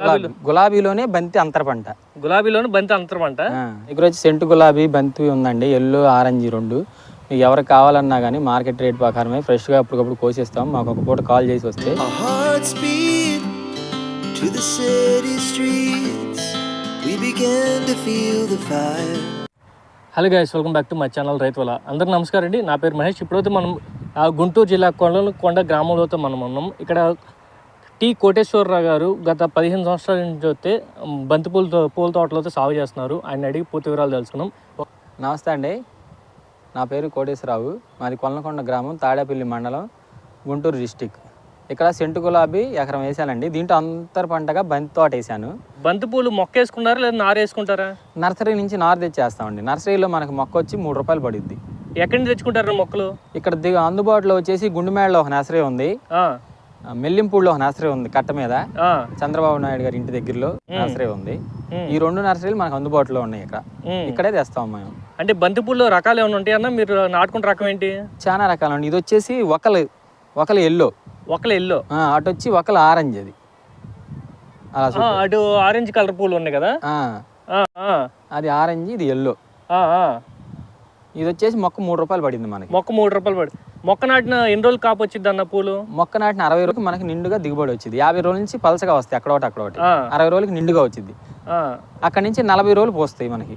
గులాబీ. గులాబీలోనే బంతి అంతర పంట గులాబీలోని బంతి అంతరం ఆ, ఇక్కడ వచ్చి సెంటు గులాబీ బంతి ఉందండి. ఎల్లో ఆరెంజ్ రెండు. మీకు ఎవరికి కావాలన్నా కానీ మార్కెట్ రేట్ ప్రకారమే ఫ్రెష్గా అప్పటికప్పుడు కోసిస్తాం. మాకు ఒక పూట కాల్ చేసి వస్తే. Hello guys welcome back to my channel రైతుల అందరికి నమస్కారం అండి. నా పేరు మహేష్. ఇప్పుడైతే మనం ఆ గుంటూరు జిల్లా కొండ కొండ గ్రామంలో మనం ఉన్నాం. ఇక్కడ టి కోటేశ్వరరావు గారు గత పదిహేను సంవత్సరాల నుంచి వస్తే బంతిపూల పూల తోటలతో సాగు చేస్తున్నారు. ఆయన అడిగి పూర్తి వివరాలు తెలుసుకున్నాం నమస్తే అండి. నా పేరు కోటేశ్వరరావు. మాది కొల్లకొండ గ్రామం తాడేపల్లి మండలం గుంటూరు డిస్టిక్. ఇక్కడ సెంటు గులాబీ ఎకరం వేసానండి. దీంట్లో అంతర పంటగా బంతి తోట వేసాను. బంతిపూలు మొక్క వేసుకుంటారా లేదా నారు వేసుకుంటారా? నర్సరీ నుంచి నారు తెచ్చేస్తామండి. నర్సరీలో మనకు మొక్క వచ్చి మూడు రూపాయలు పడుద్ది. ఎక్కడి నుంచి తెచ్చుకుంటారా మొక్కలు? ఇక్కడ దిగ అందుబాటులో వచ్చేసి గుండుమేడలో ఒక నర్సరీ ఉంది. మెల్లింపూడిలో ఒక నర్సరీ ఉంది కట్ట మీద. చంద్రబాబు నాయుడు గారి ఇంటి దగ్గరలో నర్సరీ ఉంది. ఈ రెండు నర్సరీలు మనకు అందుబాటులో ఉన్నాయి ఇక్కడ. ఇక్కడే తెస్తాం మేము. అంటే బంతిపూల్లో రకాలు ఏమైనా ఉంటాయన్నా? మీరు నాటుకున్న రకం ఏంటి? చాలా రకాలు అండి ఇది వచ్చేసి ఒకలు ఒకలు ఎల్లో. ఒకళ్ళు ఎల్లో. అటు వచ్చి ఒకలు ఆరెంజ్ అది. అలా. అటు ఆరెంజ్ కలర్ పూలు ఉన్నాయి కదా? అది ఆరెంజ్ ఇది ఎల్లో. ఇది వచ్చేసి మొక్క మూడు రూపాయలు పడింది మనకి. మొక్క మూడు రూపాయలు పడి మొక్క నాటిన ఎన్ని రోజులు కాపు వచ్చింది అన్న పూలు? మొక్క నాటిన అరవై రోజులకి మనకి నిండుగా దిగుబడి వచ్చింది యాభై రోజుల నుంచి పలసగా వస్తాయి అక్కడ ఒకటి అక్కడ ఒకటి. అరవై రోజులకి నిండుగా వచ్చింది అక్కడ నుంచి నలభై రోజులు పోస్తాయి మనకి.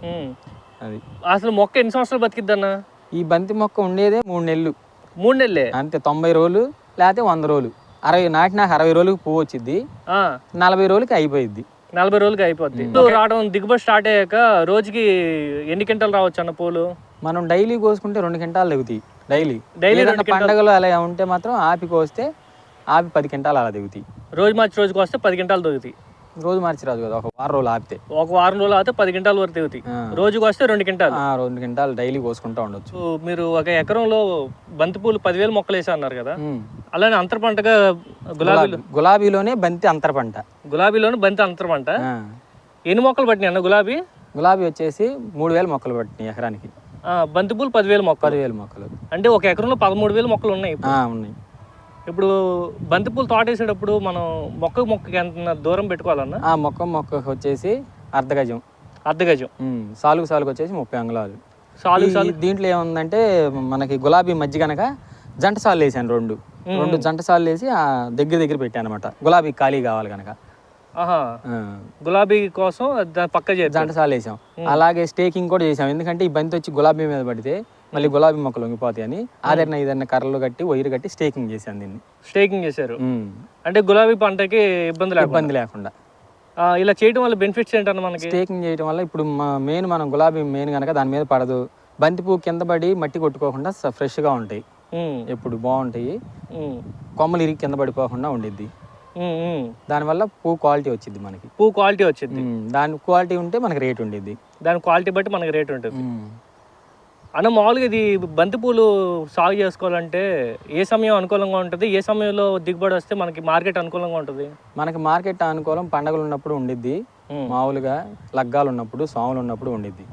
అది. అసలు మొక్క ఎన్ని సంవత్సరాలు బతికిద్ది అన్న? ఈ బంతి మొక్క ఉండేదే మూడు నెలలు. మూడు నెలలే? అంతే తొంభై రోజులు లేకపోతే వంద రోజులు. అరవై నాటినాక అరవై రోజులకి పువ్వు వచ్చింది నలభై రోజులకి అయిపోయింది నలభై రోజులకి అయిపోద్ది. రావడం దిగుబడి స్టార్ట్ అయ్యాక రోజుకి ఎన్ని క్వింటాలు రావచ్చు అన్న పూలు? మనం డైలీ కోసుకుంటే రెండు క్వింటాలు దిగుతాయి డైలీ. క్వింటాలు. పండగలు అలా ఉంటే మాత్రం ఆపి కోస్తే ఆపి పది క్వింటాలు అలా దిగుతాయి రోజు మార్చి రోజుకి వస్తే పది క్వింటాలు దొరుకుతాయి రోజు మార్చి రాదు కదా ఒక వారం రోజులు ఆపితే. ఒక వారం రోజులు అయితే పది క్వింటాల వరకు దిగుతాయి. రోజుకి వస్తే రెండు క్వింటాలు ఆ, రెండు క్వింటాలు డైలీ కోసుకుంటా ఉండొచ్చు. మీరు ఒక ఎకరంలో బంతిపూలు పదివేలు మొక్కలు వేసా అన్నారు కదా. అలానే అంతర పంటగా గులాబీలు. గులాబీ గులాబీలోనే బంతి అంతర పంట. గులాబీలోని బంతి అంతర పంట. ఎన్ని మొక్కలు పట్టినాయి అన్న గులాబీ? గులాబీ వచ్చేసి మూడు వేల మొక్కలు పట్టినాయి ఎకరానికి. ఆ, బంతిపూలు పదివేలు మొక్కలు. పదివేల మొక్కలు. అంటే ఒక ఎకరంలో పదమూడు వేలు మొక్కలు ఉన్నాయి ఉన్నాయి. ఇప్పుడు బంతిపూలు తోట వేసేటప్పుడు మనం మొక్క మొక్కకి ఎంత దూరం పెట్టుకోవాలన్నా? ఆ మొక్క మొక్కకు వచ్చేసి అర్ధ గజం అర్ధ గజం. సాలుగు సాలుగు వచ్చేసి ముప్పై అంగుళాలు. సాలు ఈ దీంట్లో ఏముందంటే మనకి గులాబీ మధ్య కనుక జంట సాలు వేసాను రెండు. రెండు జంట సాలు వేసి ఆ దగ్గర దగ్గర పెట్టాను అనమాట గులాబీ ఖాళీ కావాలి కనుక గులాబీ కోసం పక్క చేద్దాం. జంట సాలు వేసాం అలాగే స్టేకింగ్ కూడా చేసాం. ఎందుకంటే ఈ బంతి వచ్చి గులాబీ మీద పడితే మళ్ళీ గులాబీ మొక్కలు వంగిపోతాయి అని ఆదరణ ఇదన్న కర్రలు కట్టి వైరు కట్టి స్టేకింగ్ చేశాను దీన్ని. స్టేకింగ్ చేశారు. అంటే గులాబీ పంటకి ఇబ్బంది ఇబ్బంది లేకుండా. ఇలా చేయడం వల్ల బెనిఫిట్స్ ఏంటన్న మనకి? స్టేకింగ్ చేయడం వల్ల ఇప్పుడు మెయిన్ మనం గులాబీ మెయిన్ కనుక దాని మీద పడదు. బంతి పువ్వు కింద పడి మట్టి కొట్టుకోకుండా ఫ్రెష్గా ఉంటాయి. ఎప్పుడు బాగుంటాయి. కొమ్మలు ఇరిగి కింద పడిపోకుండా ఉండిద్ది. దానివల్ల పువ్వు క్వాలిటీ వచ్చింది మనకి. పువ్వు క్వాలిటీ వచ్చింది దాని క్వాలిటీ ఉంటే మనకి రేట్ ఉండిద్ది. దాని క్వాలిటీ బట్టి మనకి రేట్ ఉంటుంది అన్న మామూలుగా ఇది బంతి పూలు సాగు చేసుకోవాలంటే ఏ సమయం అనుకూలంగా ఉంటుంది? ఏ సమయంలో దిగుబడి వస్తే మనకి మార్కెట్ అనుకూలంగా ఉంటుంది? మనకి మార్కెట్ అనుకూలం పండగలు ఉన్నప్పుడు ఉండిద్ది. మామూలుగా లగ్గాలు ఉన్నప్పుడు స్వాములు ఉన్నప్పుడు ఉండిద్ది.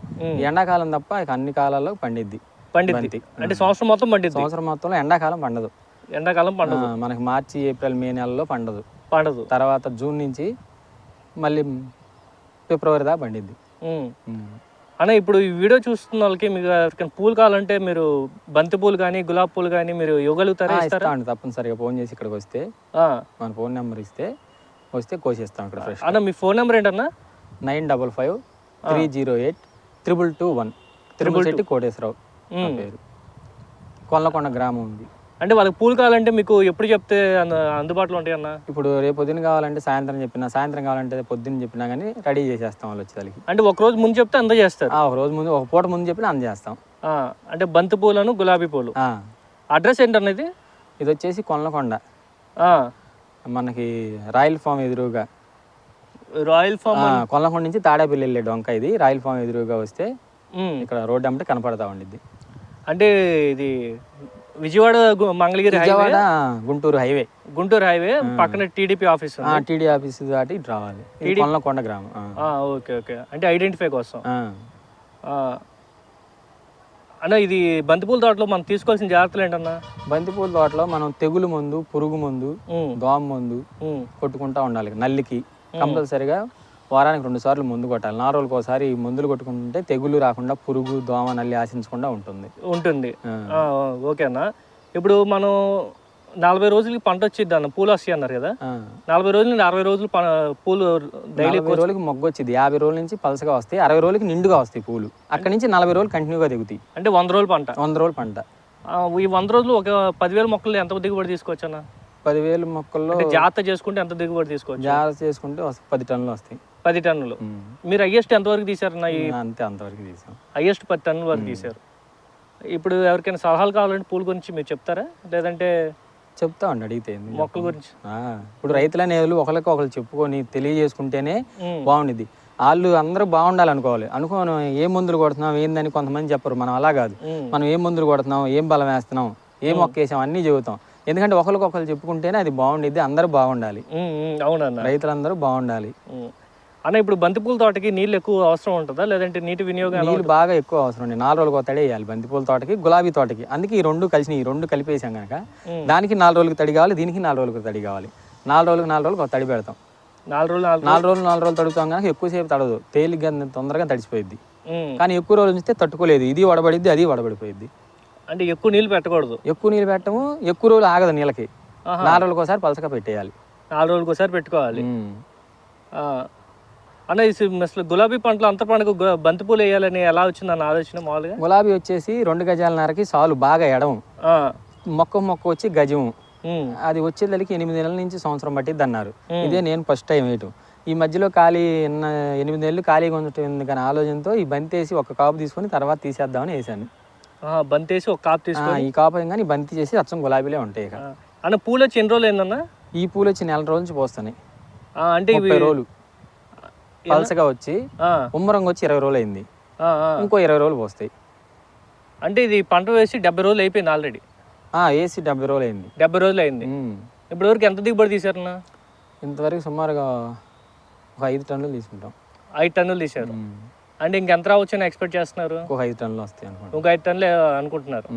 ఎండాకాలం తప్ప అన్ని కాలాల్లో పండిద్ది. పండిద్ది. అంటే సంవత్సరం మొత్తం పండిద్ది. సంవత్సరం మొత్తంలో ఎండాకాలం పండదు. ఎండాకాలం పండదు. మనకి మార్చి ఏప్రిల్ మే నెలలో పండదు. పండదు. తర్వాత జూన్ నుంచి మళ్ళీ ఫిబ్రవరి దాకా పండిద్ది. ఉమ్. అన్న ఇప్పుడు ఈ వీడియో చూస్తున్న వాళ్ళకి మీకు ఎవరికైనా పూలు కావాలంటే మీరు బంతి పూలు కానీ గులాబీ పూలు కానీ మీరు ఇవ్వగలుగుతారా ఇస్తారా? ఇస్తామండి తప్పనిసరిగా. ఫోన్ చేసి ఇక్కడికి వస్తే. మన ఫోన్ నెంబర్ ఇస్తే వస్తే కోసిస్తాం ఇక్కడ ఫ్రెష్ అన్న మీ ఫోన్ నెంబర్ ఏంటన్నా? Nine double five three zero eight triple two one. Triple Shetty Koteswararao. పేరు. కొల్లకొండ గ్రామం ఉంది. అంటే వాళ్ళకి పూలు కావాలంటే మీకు ఎప్పుడు చెప్తే అంద- అందుబాటులో ఉంటాయి అన్న? ఇప్పుడు రేపు పొద్దున కావాలంటే సాయంత్రం చెప్పినా సాయంత్రం కావాలంటే పొద్దున్న చెప్పినా కానీ రెడీ చేసేస్తాం వాళ్ళు వచ్చి వాళ్ళకి అంటే ఒక రోజు ముందు చెప్తే అందజేస్తారు ఒక రోజు ముందు ఒక పూట ముందు చెప్పినా అందజేస్తాం అంటే బంతి పూలను గులాబీ పూలు. అడ్రస్ ఏంటన్న ఇది? ఇది వచ్చేసి కొల్లకొండ ఆ, మనకి రాయల్ ఫామ్ ఎదురుగా. రాయల్ ఫామ్ కొల్లకొండ నుంచి తాడేపల్లి వెళ్ళే డొంక ఇది. రాయల్ ఫామ్ ఎదురుగా వస్తే. ఇక్కడ రోడ్డు అమ్మటే కనపడతా ఉండిద్ది. అంటే ఇది విజయవాడ గు- Mangalagiri highway Vijayawada Guntur highway Guntur highway పక్కన టీడీపీ ఆఫీస్ ఉంది. టీడీ ఆఫీస్ దాటి ఇటు రావాలి. ఇది కొల్లకొండ గ్రామం ఆ. ఆ, ఓకే ఓకే. అంటే ఐడెంటిఫై కోసం. ఆ. ఆ. అన్న ఇది బంతిపూల తోటలో మనం తీసుకోవాల్సిన జాగ్రత్తలు ఏంటన్నా? బంతిపూల తోటలో మనం తెగులు మందు పురుగు మందు దోమ మందు కొట్టుకుంటా ఉండాలి. నల్లికి కంపల్సరిగా వారానికి రెండు సార్లు మందు కొట్టాలి. నాలుగు రోజులకు ఒకసారి ఈ మందులు కొట్టుకుంటే తెగులు రాకుండా పురుగు దోమ నల్లి ఆశించకుండా ఉంటుంది. ఉంటుంది. ఓకేనా ఇప్పుడు మనం నలభై రోజులకి పంట వచ్చింది అన్న పూలు వస్తాయి అన్నారు కదా. నలభై రోజుల నుండి అరవై రోజులు పూలు డైలీ రోజులకి మొగ్గు వచ్చింది యాభై రోజుల నుంచి పలసగా వస్తాయి. అరవై రోజులకి నిండుగా వస్తాయి పూలు. అక్కడి నుంచి నలభై రోజులు కంటిన్యూగా దిగుతాయి అంటే వంద రోజులు పంట. వంద రోజులు పంట. ఈ వంద రోజులు ఒక పదివేల మొక్కలు ఎంత దిగుబడి తీసుకోవచ్చు అన్న? పదివేలు మొక్కల్లో జాగ్రత్త చేసుకుంటే ఎంత దిగుబడి తీసుకోవచ్చు? జాగ్రత్త చేసుకుంటే పది టన్నులు వస్తాయి. పది టన్నులు. మీరు హైయెస్ట్ ఎంతవరకు తీసారన్న ఈ అంతే అంతవరకు తీసాం. హైయెస్ట్ పది టన్నుల వరకు తీశారు. ఇప్పుడు ఎవరికైనా సలహాలు కావాలంటే పూల గురించి మీరు చెప్తారా? లేదంటే చెప్తా ఉండి అడిగితే మొక్కల గురించి? ఇప్పుడు రైతులు అనేవాళ్ళు ఒకరికి ఒకరు చెప్పుకొని తెలియజేసుకుంటేనే ఉమ్. బాగుండిద్ది. వాళ్ళు అందరూ బాగుండాలి అనుకోవాలి అనుకోను ఏ మందులు కొడుతున్నాం ఏందని కొంతమంది చెప్పరు. మనం అలా కాదు. మనం ఏం మందులు కొడుతున్నాం ఏం బలం వేస్తున్నాం ఏం మొక్క వేసాం అన్నీ చెబుతాం. ఎందుకంటే ఒకరికి ఒకరు చెప్పుకుంటేనే అది బాగుండిద్ది అందరూ బాగుండాలి. అవునన్న. రైతులందరూ బాగుండాలి. అన్న ఇప్పుడు బంతిపూల తోటకి నీళ్ళు ఎక్కువ అవసరం ఉంటుందా? లేదంటే నీటి వినియోగం నీళ్ళు బాగా ఎక్కువ అవసరం అండి. నాలుగు రోజులకు ఒక తడి వేయాలి బంతిపూల తోటకి గులాబీ తోటకి. అందుకే ఈ రెండు కలిసి ఈ రెండు కలిపేసాం కనుక. దానికి నాలుగు రోజులకు తడి కావాలి దీనికి నాలుగు రోజులకు తడి కావాలి. నాలుగు రోజులకు నాలుగు రోజులకు తడి పెడతాం. నాలుగు రోజులు నాలుగు రోజులు? నాలుగు రోజులు తడుగుతాం కనుక ఎక్కువసేపు తడదు తేలిగ్గా తొందరగా తడిచిపోయింది. కానీ ఎక్కువ రోజులు ఉంచితే తట్టుకోలేదు. ఇది వడబడిద్ది అది వడబడిపోయింది అంటే ఎక్కువ నీళ్ళు పెట్టకూడదు? ఎక్కువ నీళ్ళు పెట్టము ఎక్కువ రోజులు ఆగదు నీళ్ళకి. నాలుగు రోజులకు ఒకసారి పలసగా పెట్టేయాలి. నాలుగు రోజులకు ఒకసారి పెట్టుకోవాలి. అన్న అసలు గులాబీ పంటలు అంత పండుగ బంతిపూలు వేయాలని ఎలా వచ్చింది అన్న ఆలోచన మామూలుగా? గులాబీ వచ్చేసి రెండు గజాల నరకి సాలు బాగా ఎడం ఆ. మొక్క మొక్క వచ్చి గజం. అది వచ్చేదానికి ఎనిమిది నెలల నుంచి సంవత్సరం పట్టిద్ది అన్నారు. ఇదే నేను ఫస్ట్ టైం వేయటం ఈ మధ్యలో ఖాళీ ఎనిమిది నెలలు ఖాళీగా ఉండటం కానీ ఆలోచనతో ఈ బంతి వేసి ఒక కాపు తీసుకొని తర్వాత తీసేద్దామని వేసాను ఆ, బంతేసి ఒక కాపు తీసుకొని? ఈ కాపు కానీ బంతి చేసి అచ్చం గులాబీలే ఉంటాయి ఇక. అన్న పూలు వచ్చి ఎన్ని రోజులు అయిందన్న? ఈ పూలు వచ్చి నెల రోజుల నుంచి పోస్తున్నాయి. ఆ, అంటే ఇవి రోజులు. పలసగా వచ్చి ఉమ్మరంగా వచ్చి ఇరవై రోజులు అయింది. ఇంకో ఇరవై రోజులు పోస్తాయి. అంటే ఇది పంట వేసి డెబ్బై రోజులు అయిపోయింది ఆల్రెడీ. ఆ, వేసి డెబ్బై రోజులు అయింది డెబ్బై రోజులు అయింది. ఇప్పటి వరకు ఎంత దిగుబడి తీసారన్న ఇంతవరకు సుమారుగా ఒక ఐదు టన్నులు తీసుకుంటాం. ఐదు టన్నులు తీశారు. అంటే ఇంకెంత రావచ్చు అని ఎక్స్పెక్ట్ చేస్తున్నారు? ఒక ఐదు టన్నులు వస్తాయి అనుకుంటా. ఇంకో ఐదు టన్నులు అనుకుంటున్నారు.